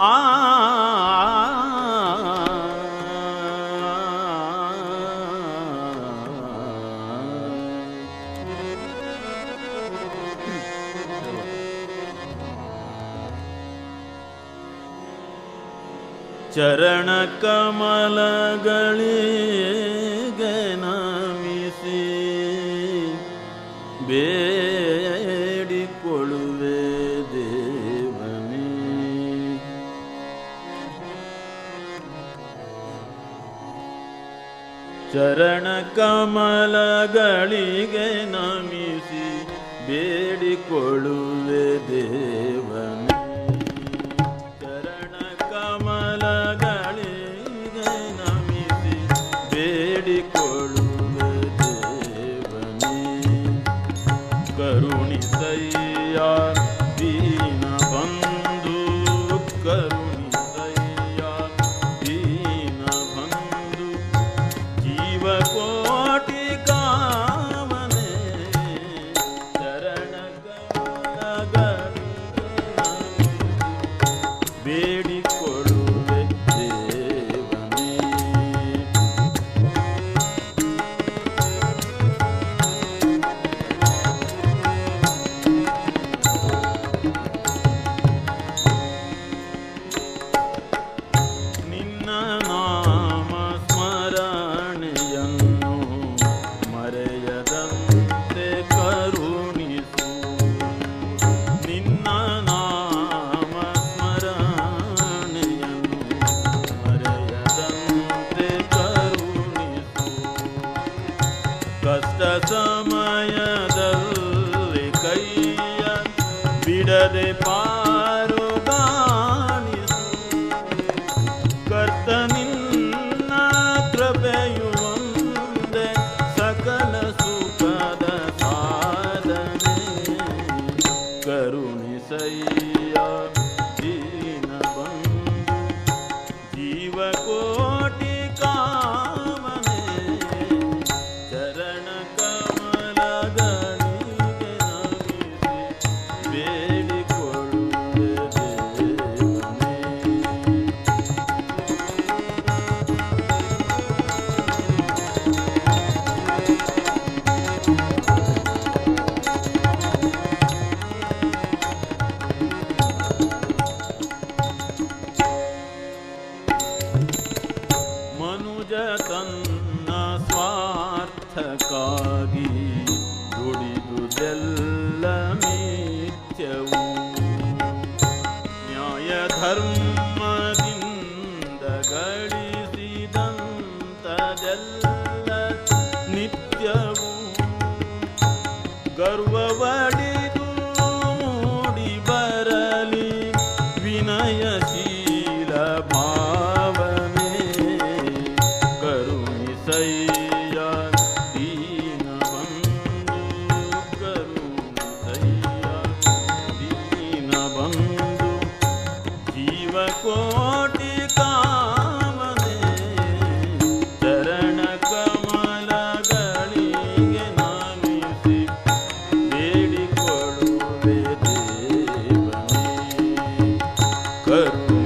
ಆ ಚರಣ ಕಮಲಗಳಿಗೆ ನಮಿಸಿ ಬೇ ಚರಣ ಕಮಲಗಳಿಗೆ ನಮಿಸಿ ಬೇಡಿಕೊಳ್ಳುವೆ ದೇವನ. ಚರಣ ಕಮಲಗಳಿಗೆ ನಮಿಸಿ ಬೇಡಿಕೊ शिव पारोनि कर्तनी व्ययु मन्द सकल सुखदारु निया 嘿。